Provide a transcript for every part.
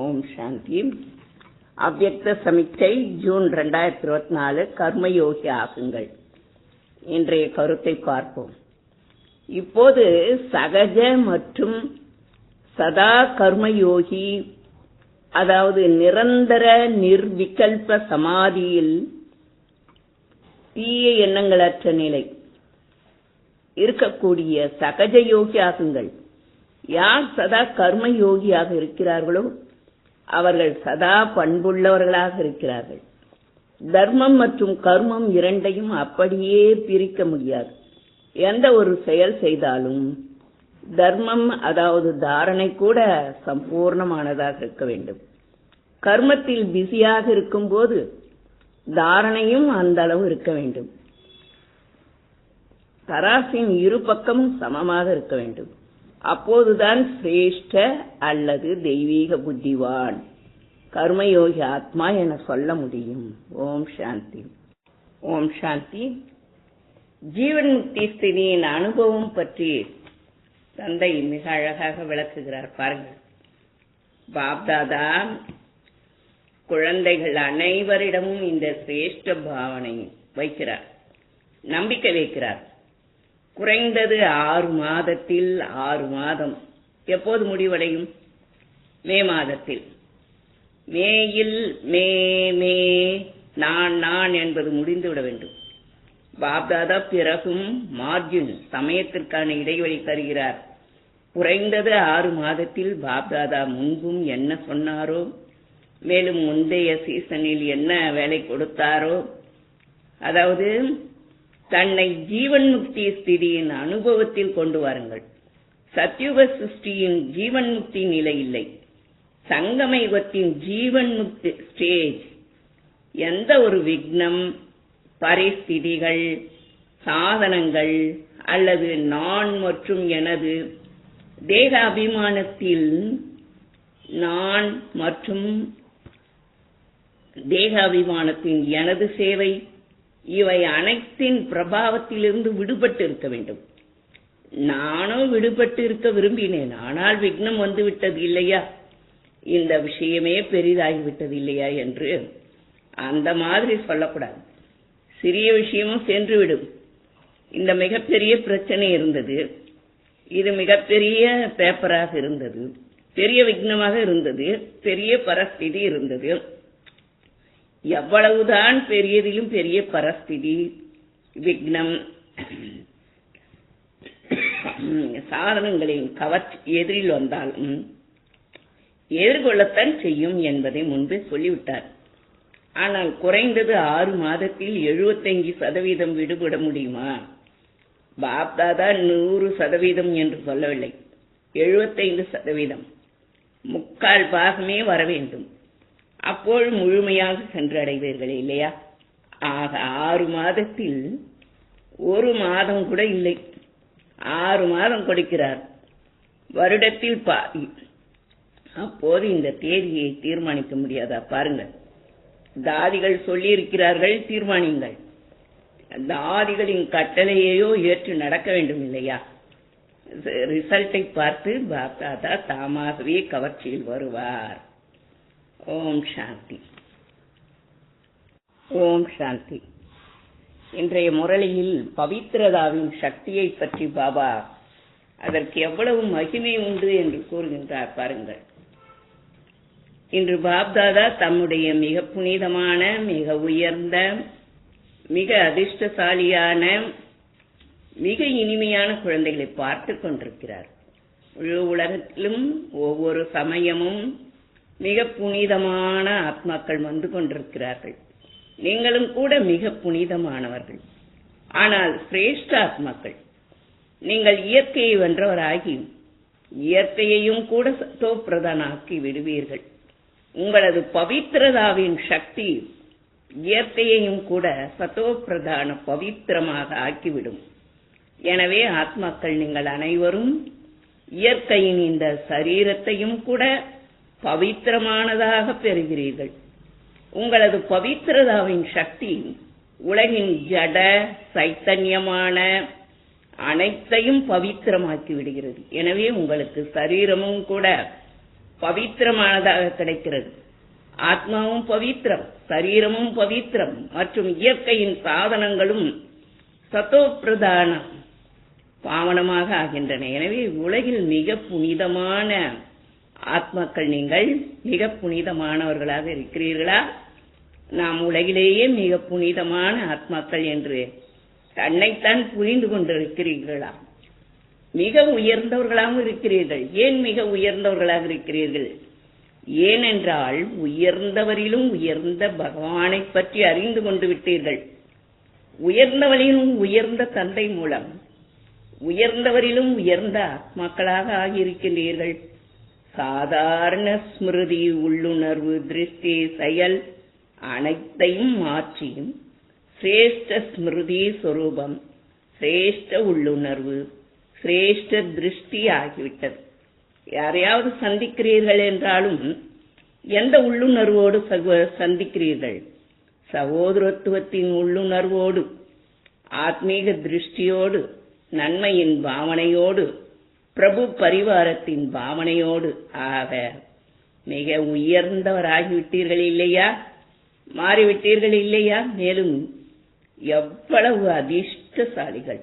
ஓம் சாந்தி. அவ்வக்த சமிச்சை June ரெண்டாயிரத்தி இருபத்தி நாலு கர்மயோகி ஆகுங்கள். இன்றைய கருத்தை பார்ப்போம். இப்போது சகஜ மற்றும் சதா கர்மயோகி அதாவது நிரந்தர நிர்விகல்ப சமாதியில் தீய எண்ணங்களற்ற நிலை. இருக்கக்கூடிய சகஜ யோகி ஆகுங்கள். யார் சதா கர்ம யோகியாக இருக்கிறார்களோ அவர்கள் சதா பண்புள்ளவர்களாக இருக்கிறார்கள். தர்மம் மற்றும் கர்மம் இரண்டையும் அப்படியே பிரிக்க முடியாது. எந்த ஒரு செயல் செய்தாலும் தர்மம் அதாவது தாரணை கூட சம்பூர்ணமானதாக இருக்க வேண்டும். கர்மத்தில் பிஸியாக இருக்கும்போது தாரணையும் அந்த அளவு இருக்க வேண்டும். தராசின் இரு பக்கமும் சமமாக இருக்க வேண்டும். அப்போதுதான் சிரேஷ்ட அல்லது தெய்வீக புத்திவான். கர்மயோகி ஆத்மா என சொல்ல முடியும். ஓம் சாந்தி. ஓம் சாந்தி. ஜீவன் முக்தி ஸ்திதியின் அனுபவம் பற்றி தந்தை மிக அழகாக விளக்குகிறார் பாருங்கள். பாப்தாதா குழந்தைகள் அனைவரிடமும் இந்த சிரேஷ்ட பாவனை வைக்கிறார். நம்பிக்கை வைக்கிறார். குறைந்தது ஆறு மாதத்தில் ஆறு மாதம். எப்போது முடிவடையும்? மே மாதத்தில். மேயில் மே மே நான் நான் என்பது முடிந்துவிட வேண்டும். பாப்தாதா பிறகும் மார்ஜின் சமயத்திற்கான இடைவெளி தருகிறார். குறைந்தது ஆறு மாதத்தில் பாப்தாதா முன்பும் என்ன சொன்னாரோ? மேலும் முந்தைய சீசனில் என்ன வேலை கொடுத்தாரோ? அதாவது தன்னை ஜீவன் முக்தி ஸ்திதியின் அனுபவத்தில் கொண்டு வாருங்கள். சத்யுக சிருஷ்டியின் ஜீவன் முக்தி நிலை இல்லை. சங்கம யுகத்தின் ஜீவன் முக்தி ஸ்டேஜ். எந்த ஒரு விக்னம் பரிஸ்திதிகள் சாதனங்கள் அல்லது நான் மற்றும் எனது தேக அபிமானத்தில் நான் மற்றும் தேக அபிமானத்தின் எனது சேவை இவை அனைத்தின் பிரபாவத்திலிருந்து விடுபட்டு இருக்க வேண்டும். நானும் விடுபட்டு இருக்க விரும்பினேன். ஆனால் விக்னம் வந்து விட்டது இல்லையா? இந்த விஷயமே பெரிதாகிவிட்டது இல்லையா என்று அந்த மாதிரி சொல்லக்கூடாது. சிறிய விஷயமும் சென்றுவிடும். இந்த மிகப்பெரிய பிரச்சனை இருந்தது. இது மிகப்பெரிய பேப்பராக இருந்தது. பெரிய விக்னமாக இருந்தது. பெரிய பரஸ்திதி இருந்தது. எவ்வளவுதான் பெரியதிலும் பெரிய பரஸ்திதி விக்னம் சாதனங்களின் கவர்ச்சி எதிரில் வந்தாலும் எதிர்கொள்ளத்தான் செய்யும் என்பதை முன்பே சொல்லிவிட்டார். ஆனால் குறைந்தது ஆறு மாதத்தில் எழுபத்தஞ்சு சதவீதம் விடுபட முடியுமா? பாப்தாதா நூறு சதவீதம் என்று சொல்லவில்லை. எழுபத்தைந்து சதவீதம். முக்கால் பாகமே வர வேண்டும். அப்போது முழுமையாக சென்றடைவீர்கள் இல்லையா? ஆக ஆறு மாதத்தில் ஒரு மாதம் கூட இல்லை. ஆறு மாதம் கொடுக்கிறார். வருடத்தில் பாதி அப்போது இந்த தேதியை தீர்மானிக்க முடியாதா? பாருங்கள். தாதிகள் சொல்லியிருக்கிறார்கள் தீர்மானிங்கள் தாதிகளின் கட்டளையையோ ஏற்று நடக்க வேண்டும் இல்லையா? ரிசல்ட்டை பார்த்து பாப்தாதா தாமாகவே கவர்ச்சியில் வருவார். ஓம் சாந்தி. ஓம் சாந்தி. இன்றைய முரளியில் பவித்ரதாவின் சக்தியை பற்றி பாபா அதற்கு எவ்வளவு மகிமை உண்டு என்று கூறுகின்றார் பாருங்கள். இன்று பாப்தாதா தம்முடைய மிக புனிதமான மிக உயர்ந்த மிக அதிர்ஷ்டசாலியான மிக இனிமையான குழந்தைகளை பார்த்து கொண்டிருக்கிறார். முழு உலகத்திலும் ஒவ்வொரு சமயமும் மிக புனிதமான ஆத்மாக்கள் வந்து கொண்டிருக்கிறார்கள். நீங்களும் கூட மிக புனிதமானவர்கள். ஆனால் சிரேஷ்ட ஆத்மாக்கள் நீங்கள் இயற்கையை வென்றவராகி இயற்கையையும் கூட சத்தோ பிரதானாக்கி விடுவீர்கள். உங்களது பவித்திரதாவின் சக்தி இயற்கையையும் கூட சத்தோப்பிரதான பவித்திரமாக ஆக்கிவிடும். எனவே ஆத்மாக்கள் நீங்கள் அனைவரும் இயற்கையின் இந்த சரீரத்தையும் கூட பவித்திரமானதாக பெறுகிறீர்கள். உங்களது பவித்திரதாவின் சக்தி உலகின் ஜட சைத்தன்யமான அனைத்தையும் பவித்திரமாக்கி விடுகிறது. எனவே உங்களுக்கு சரீரமும் கூட பவித்திரமானதாக கிடைக்கிறது. ஆத்மாவும் பவித்திரம் சரீரமும் பவித்திரம் மற்றும் இயற்கையின் சாதனங்களும் சத்தோ பாவனமாக ஆகின்றன. எனவே உலகில் மிக புனிதமான ஆத்மாக்கள் நீங்கள் மிக புனிதமானவர்களாக இருக்கிறீர்களா? நாம் உலகிலேயே மிக புனிதமான ஆத்மாக்கள் என்று தன்னைத்தான் புரிந்து கொண்டிருக்கிறீர்களா? மிக உயர்ந்தவர்களாகவும் இருக்கிறீர்கள். ஏன் மிக உயர்ந்தவர்களாக இருக்கிறீர்கள்? ஏனென்றால் உயர்ந்தவரிலும் உயர்ந்த பகவானை பற்றி அறிந்து கொண்டு விட்டீர்கள். உயர்ந்தவரிலும் உயர்ந்த தந்தை மூலம் உயர்ந்தவரிலும் உயர்ந்த ஆத்மாக்களாக ஆகியிருக்கின்றீர்கள். சாதாரண ஸ்மிருதி உள்ளுணர்வு திருஷ்டி செயல் அனைத்தையும் மாற்றியும் சிரேஷ்ட ஸ்மிருதி சொரூபம் சிரேஷ்ட உள்ளுணர்வு சிரேஷ்ட திருஷ்டி ஆகிவிட்டது. யாரையாவது சந்திக்கிறீர்கள் என்றாலும் எந்த உள்ளுணர்வோடு சகோ- சந்திக்கிறீர்கள்? சகோதரத்துவத்தின் உள்ளுணர்வோடு ஆத்மீக திருஷ்டியோடு நன்மையின் பாவனையோடு பிரபு பரிவாரத்தின் பாவனையோடு ஆக மிக உயர்ந்தவராகிவிட்டீர்கள் இல்லையா? மாறிவிட்டீர்கள் இல்லையா? மேலும் எவ்வளவு அதிர்ஷ்டசாலிகள்.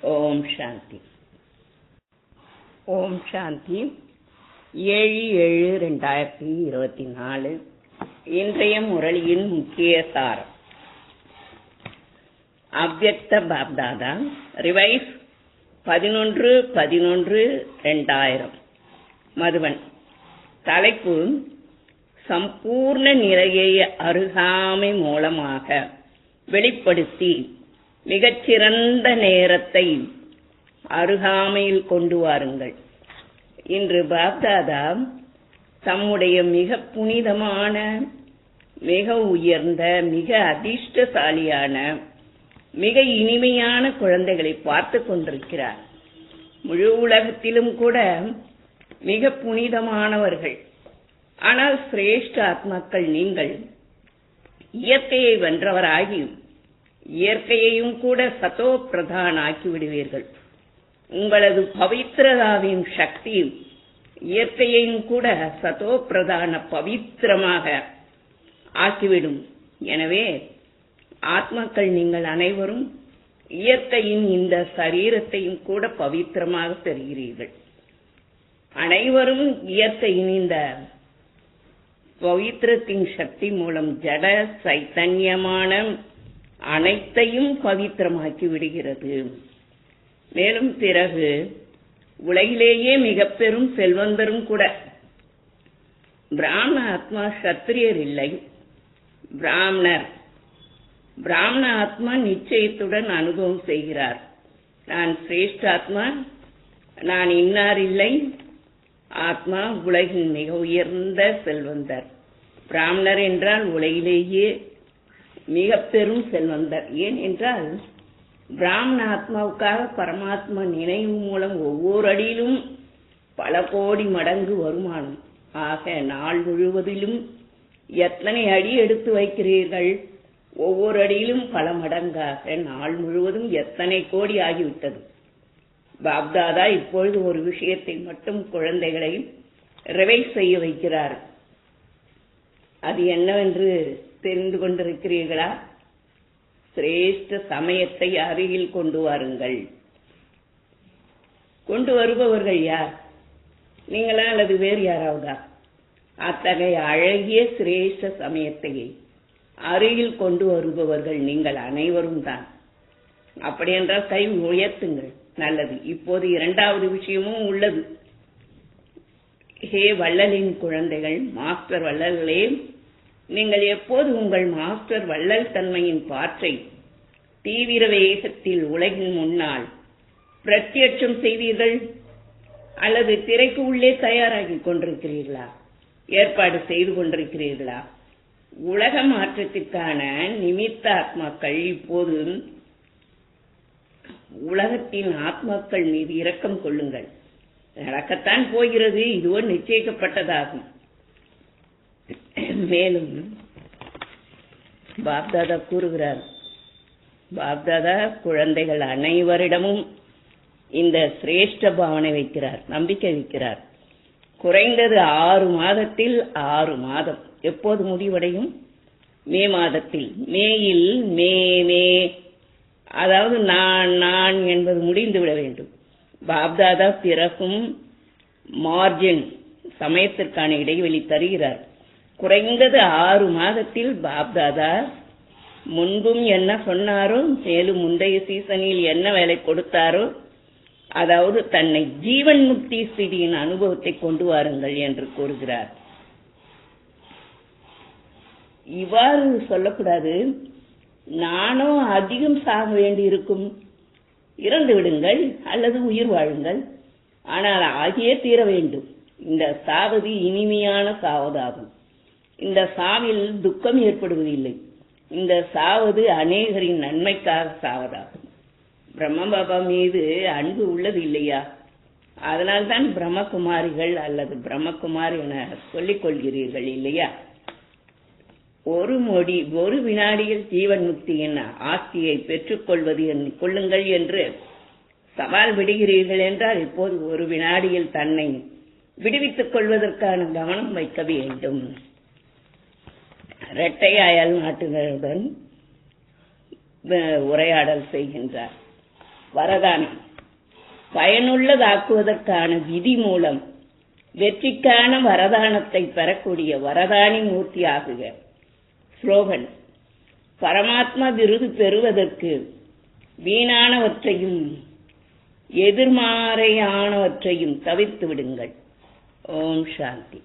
ஓம் சாந்தி. ஓம் சாந்தி. ஏழு ஏழு ரெண்டாயிரத்தி இருபத்தி நாலு. இன்றைய முரளியின் முக்கிய சாரம். அவ்வக்த பாப்தாதா ரிவைஸ் பதினொன்று பதினொன்று ரெண்டாயிரம். மதுவன் தலைப்பு சம்பூர்ண நிலையை அருகாமை மூலமாக வெளிப்படுத்தி மிகச்சிறந்த நேரத்தை அருகாமையில் கொண்டு வாருங்கள். இன்று பாப்தாதா தம்முடைய மிக புனிதமான மிக உயர்ந்த மிக அதிர்ஷ்டசாலியான மிக இனிமையான குழந்தைகளை பார்த்து கொண்டிருக்கிறார். முழு உலகத்திலும் கூட மிக புனிதமானவர்கள். ஆனால் சிரேஷ்ட ஆத்மாக்கள் நீங்கள் இயற்கையை வென்றவராகி இயற்கையையும் கூட சதோ பிரதான் ஆக்கி விடுவீர்கள் உங்களது பவித்திரதாவின் சக்தியும் இயற்கையையும் கூட சதோ பிரதான பவித்திரமாக ஆக்கிவிடும். எனவே ஆத்மாக்கள் நீங்கள் அனைவரும் இயற்கையின் இந்த சரீரத்தையும் கூட பவித்திரமாக பெறுகிறீர்கள். அனைவரும் இயற்கையின் இந்த பவித்திரத்தின் சக்தி மூலம் ஜட சைத்தன்யமான அனைத்தையும் பவித்திரமாக்கி விடுகிறது. மேலும் பிறகு உலகிலேயே மிக பெரும் செல்வந்தரும் கூட. பிராமண ஆத்மா சத்திரியர் இல்லை. பிராமணர் பிராமண ஆத்மா நிச்சயத்துடன் அனுபவம் செய்கிறார். நான் சிரேஷ்ட ஆத்மா நான் இன்னார் இல்லை. ஆத்மா உலகின் மிக உயர்ந்த செல்வந்தர். பிராமணர் என்றால் உலகிலேயே மிக பெரும் செல்வந்தர். ஏன் என்றால் பிராமண ஆத்மாவுக்காக பரமாத்மா நினைவு மூலம் ஒவ்வொரு அடியிலும் பல கோடி மடங்கு வருமானம். ஆக நாள் முழுவதிலும் எத்தனை அடி எடுத்து வைக்கிறீர்கள்? ஒவ்வொரு அடியிலும் பல மடங்காக நாள் முழுவதும் எத்தனை கோடி ஆகிவிட்டது? பாப்தாதா இப்பொழுது ஒரு விஷயத்தை மட்டும் குழந்தைகளை ரிவைஸ் செய்ய வைக்கிறார். அது என்னவென்று தெரிந்து கொண்டிருக்கிறீர்களா? சிரேஷ்ட சமயத்தை அருகில் கொண்டு வாருங்கள். கொண்டு வருபவர்கள் யார்? நீங்களா அல்லது வேறு யாராவதா? அத்தகைய அழகிய சிரேஷ்ட சமயத்தை அருகில் கொண்டு வருபவர்கள் நீங்கள் அனைவரும் தான். அப்படி என்றால் கை உயர்த்துங்கள். நல்லது. இப்போது இரண்டாவது விஷயமும் உள்ளது. ஹே வள்ளலின் குழந்தைகள் மாஸ்டர் வள்ளல்களே நீங்கள் எப்போது உங்கள் மாஸ்டர் வள்ளல் தன்மையின் பாற்றை தீவிர வேகத்தில் உலகின் முன்னால் பிரத்யட்சம் செய்வீர்கள்? அல்லது திரைக்கு உள்ளே தயாராகி கொண்டிருக்கிறீர்களா? ஏற்பாடு செய்து கொண்டிருக்கிறீர்களா? உலக மாற்றத்திற்கான நிமித்த ஆத்மாக்கள் இப்போது உலகத்தின் ஆத்மாக்கள் மீது இரக்கம் கொள்ளுங்கள். நடக்கத்தான் போகிறது இதுவோ நிச்சயிக்கப்பட்டதாகும். மேலும் பாப்தாதா கூறுகிறார் பாப்தாதா குழந்தைகள் அனைவரிடமும் இந்த சிரேஷ்ட பாவனை வைக்கிறார் நம்பிக்கை வைக்கிறார். குறைந்தது ஆறு மாதத்தில் ஆறு மாதம். எப்போது முடிவடையும்? மே மாதத்தில். மேயில் மே மே. அதாவது நான் நான் என்பது முடிந்து விட வேண்டும். பாப்தாதா பிறகும் மார்ஜின் சமயத்திற்கான இடைவெளி தருகிறார். குறைந்தது ஆறு மாதத்தில் பாப்தாதா முன்பும் என்ன சொன்னாரோ மேலும் முந்தைய சீசனில் என்ன வேலை கொடுத்தாரோ அதாவது தன்னை ஜீவன் முக்தி ஸ்திதியின் அனுபவத்தை கொண்டு வாருங்கள் என்று கூறுகிறார். இவ்வாறு சொல்லக்கூடாது. நானும் அதிகம் சாக வேண்டி இருக்கும் இறந்து விடுங்கள் அல்லது உயிர் வாழுங்கள். ஆனால் ஆகியே தீர வேண்டும். இந்த சாவது இனிமையான சாவதாகும். இந்த சாவில் துக்கம் ஏற்படுவதில்லை. இந்த சாவது அநேகரின் நன்மைக்காக சாவதாகும். பிரம்ம பாபா மீது அன்பு உள்ளது இல்லையா? அதனால்தான் பிரம்மகுமாரிகள் அல்லது பிரம்மகுமார் என சொல்லிக் கொள்கிறீர்கள் இல்லையா? ஒரு மொழி ஒரு வினாடியில் ஜீவன் முக்தியின் ஆஸ்தியை பெற்றுக்கொள்வது கொள்ளுங்கள் என்று சவால் விடுகிறீர்கள் என்றால் இப்போது ஒரு வினாடியில் தன்னை விடுவித்துக் கொள்வதற்கான கவனம் வைக்க வேண்டும். இரட்டை அயல் நாட்டினருடன் உரையாடல் செய்கின்றார். வரதானம். பயனுள்ளதாக்குவதற்கான விதி மூலம் வெற்றிக்கான வரதானத்தை பெறக்கூடிய வரதானி மூர்த்தி ஆகுக ஸ்லோகன். பரமாத்மா விருது பெறுவதற்கு வீணானவற்றையும் எதிர்மாறையானவற்றையும் தவிர்த்து விடுங்கள். ஓம் சாந்தி.